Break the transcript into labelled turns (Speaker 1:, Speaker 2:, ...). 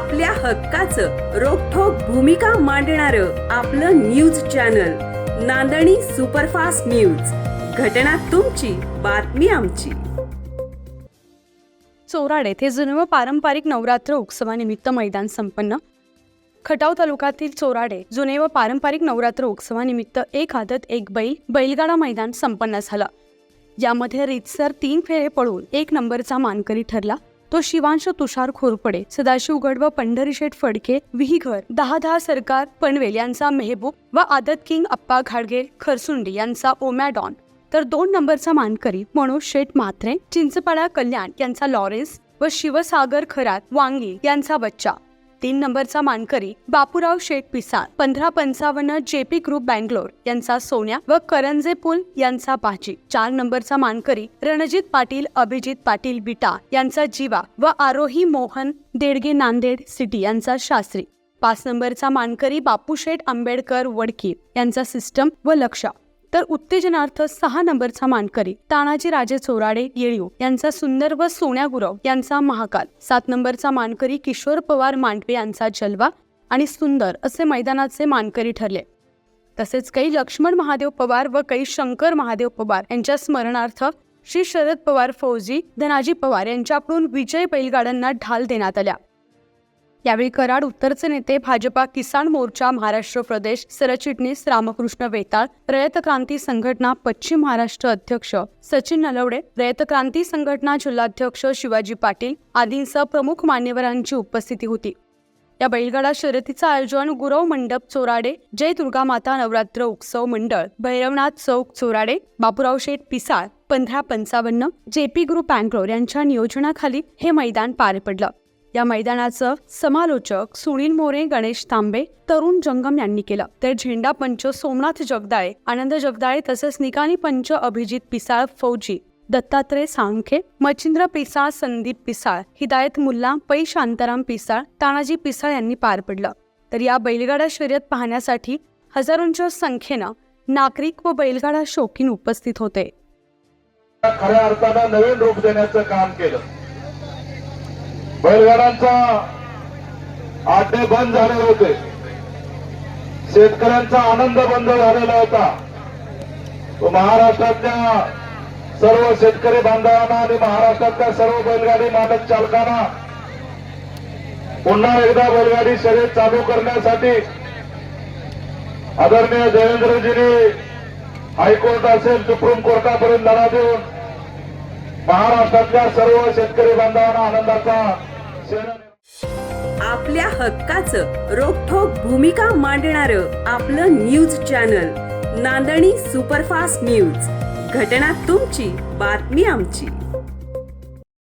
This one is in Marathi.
Speaker 1: आपल्या हक्काचं रोखोक भूमिका मांडणार आपलं न्यूज चॅनल नांदणी सुपरफास्ट न्यूज. घटना तुमची बातमी आमची.
Speaker 2: चोराड येथे व पारंपरिक नवरात्र उत्सवानिमित्त मैदान संपन्न. खटाव तालुक्यातील चोराडे जुने व पारंपरिक नवरात्र उत्सवानिमित्त एक हातात एक बैल बैलगाडा मैदान संपन्न झालं. यामध्ये रितसर तीन फेरे पळून एक नंबरचा मानकरी ठरला. तो शिवांश तुषार खोरपडे सदाशिव गड व पंढरीशेठ फडके विहीघर दहा दहा सरकार पनवेल यांचा मेहबूब व आदत किंग अप्पा घाडगे खरसुंडी यांचा ओमॅडॉन तर दोन नंबरचा मानकरी मनोज शेठ मात्रे चिंचपाडा कल्याण यांचा लॉरेन्स व शिवसागर खरात वांगी यांचा बच्चा. तीन नंबरचा मानकरी बापूराव शेठ पिसाळ पंधरा पंचावन्न जेपी ग्रुप बँगलोर यांचा सोन्या व करंजे पुल यांचा बाजी चार नंबरचा मानकरी रणजित पाटील अभिजित पाटील बिटा यांचा जीवा व आरोही मोहन देडगे नांदेड सिटी यांचा शास्त्री. पाच नंबरचा मानकरी बापूशेठ आंबेडकर वडकी यांचा सिस्टम व लक्ष. तर उत्तेजनार्थ सहा नंबरचा मानकरी तानाजी राजे चोराडे येळीव यांचा सुंदर व सोन्या गुरव यांचा महाकाल. सात नंबरचा मानकरी किशोर पवार मांडवे यांचा जलवा आणि सुंदर असे मैदानाचे मानकरी ठरले. तसेच काही लक्ष्मण महादेव पवार व काही शंकर महादेव पवार यांच्या स्मरणार्थ श्री शरद पवार फौजी धनाजी पवार यांच्याकडून विजय बैलगाड्यांना ढाल देण्यात आल्या. यावेळी कराड उत्तरचे नेते भाजपा किसान मोर्चा महाराष्ट्र प्रदेश सरचिटणीस रामकृष्ण वेताळ रयत क्रांती संघटना पश्चिम महाराष्ट्र अध्यक्ष सचिन नलवडे रयत क्रांती संघटना जिल्हाध्यक्ष शिवाजी पाटील आदींसह प्रमुख मान्यवरांची उपस्थिती होती. या बैलगाडा शर्यतीचं आयोजन गुरव मंडप चोराडे जय दुर्गा माता नवरात्र उत्सव मंडळ भैरवनाथ चौक चोराडे बापूराव शेठ पिसाळ पंधरा पंचावन्न जेपी ग्रुप बँगलोर यांच्या नियोजनाखाली हे मैदान पार पडलं. या मैदानाचं समालोचक सुनील मोरे गणेश तांबे तरुण जंगम यांनी केलं. तर झेंडा पंच सोमनाथ जगदाळे आनंद जगदाळे तसंच निकाली पंच अभिजित पिसाळ फौजी दत्तात्रय सांखे मच्छिंद्र पिसाळ संदीप पिसाळ हिदायत मुल्ला पै शांताराम पिसाळ तानाजी पिसाळ यांनी पार पडलं. तर या बैलगाडा शर्यत पाहण्यासाठी हजारोंच्या संख्येनं नागरिक व बैलगाडा शौकीन उपस्थित होते.
Speaker 3: खऱ्या अर्थानं नवीन रूप देण्याचं काम केलं. बैलगाड्यांचा आड्डे बंद झाले होते. शेतकऱ्यांचा आनंद बंद झालेला होता. तो महाराष्ट्रातल्या सर्व शेतकरी बांधवांना आणि महाराष्ट्रातल्या सर्व बैलगाडी मालक चालकांना पुन्हा एकदा बैलगाडी शर्यत चालू करण्यासाठी आदरणीय देवेंद्रजींनी हायकोर्ट असेल सुप्रीम कोर्टापर्यंत लढा देऊन महाराष्ट्रातल्या सर्व शेतकरी बांधवांना आनंदाचा
Speaker 1: आपल्या हक्काचं रोखोक भूमिका मांडणार आपलं न्यूज चॅनल नांदणी सुपरफास्ट न्यूज. घटना तुमची बातमी आमची.